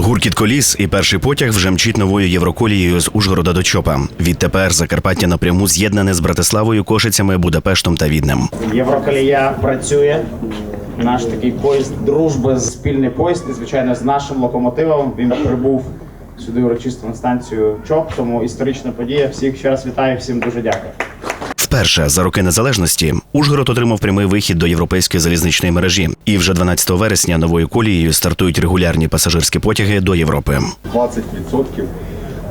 Гуркіт коліс і перший потяг вже мчить новою євроколією з Ужгорода до Чопа. Відтепер Закарпаття напряму з'єднане з Братиславою, Кошицями, Будапештом та Віднем. Євроколія працює. Наш такий поїзд дружби, спільний поїзд, і звичайно, з нашим локомотивом. Він прибув сюди урочисто на станцію ЧОП, тому історична подія. Всіх ще раз вітаю, всім дуже дякую. Вперше за роки незалежності Ужгород отримав прямий вихід до європейської залізничної мережі. І вже 12 вересня новою колією стартують регулярні пасажирські потяги до Європи. 20%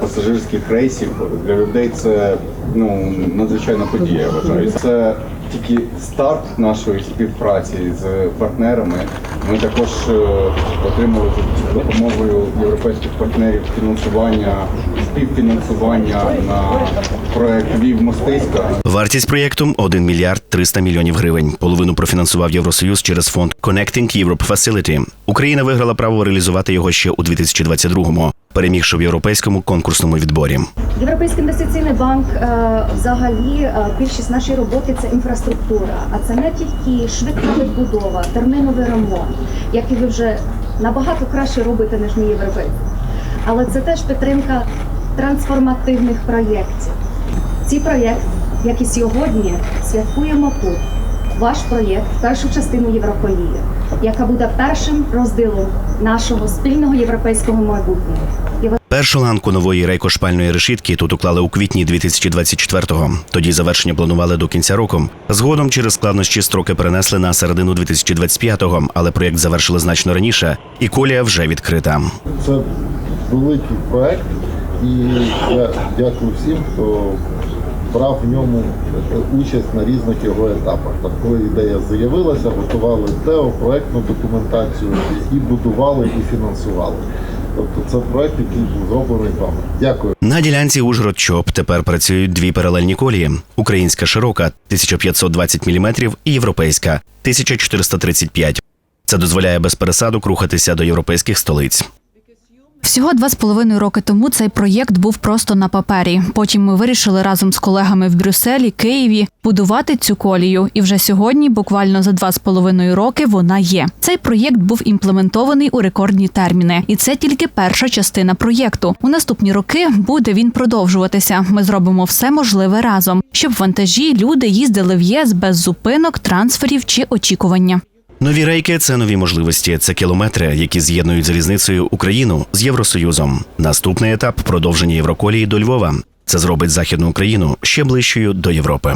пасажирських рейсів для людей це ну надзвичайна подія. я Вважаю, це тільки старт нашої співпраці з партнерами. Ми також е, отримали допомогою європейських партнерів фінансування, співфінансування на проект Львів Мостиська. Вартість проєкту 1 мільярд 300 мільйонів гривень. Половину профінансував Євросоюз через фонд Connecting Europe Facility. Україна виграла право реалізувати його ще у 2022-му, перемігши в європейському конкурсному відборі. Європейський інвестиційний банк е, взагалі е, більшість нашої роботи це інфраструктура, а це не тільки швидка відбудова, терміновий ремонт, який ви вже набагато краще робите, ніж ми європейці. Але це теж підтримка трансформативних проєктів. Ці проєкт, як і сьогодні, святкуємо тут. Ваш проєкт, першу частину Євроколії, яка буде першим розділом нашого спільного європейського майбутнього. Першу ланку нової рейкошпальної решітки тут уклали у квітні 2024-го. Тоді завершення планували до кінця року. Згодом через складнощі строки перенесли на середину 2025-го, але проєкт завершили значно раніше, і колія вже відкрита. Це великий проект, і я дякую всім, хто брав в ньому участь на різних його етапах. Там, коли ідея з'явилася, готували ТЕО, проектну документацію і будували, і фінансували. Тобто це проект, який був зроблений там. Дякую. На ділянці Ужгород чоп тепер працюють дві паралельні колії: українська широка 1520 мм і європейська 1435. Це дозволяє без пересадок рухатися до європейських столиць. Всього два з половиною роки тому цей проєкт був просто на папері. Потім ми вирішили разом з колегами в Брюсселі, Києві будувати цю колію. І вже сьогодні, буквально за два з половиною роки, вона є. Цей проєкт був імплементований у рекордні терміни, і це тільки перша частина проєкту. У наступні роки буде він продовжуватися. Ми зробимо все можливе разом, щоб вантажі люди їздили в ЄС без зупинок, трансферів чи очікування. Нові рейки це нові можливості. Це кілометри, які з'єднують залізницею Україну з Євросоюзом. Наступний етап продовження Євроколії до Львова. Це зробить західну Україну ще ближчою до Європи.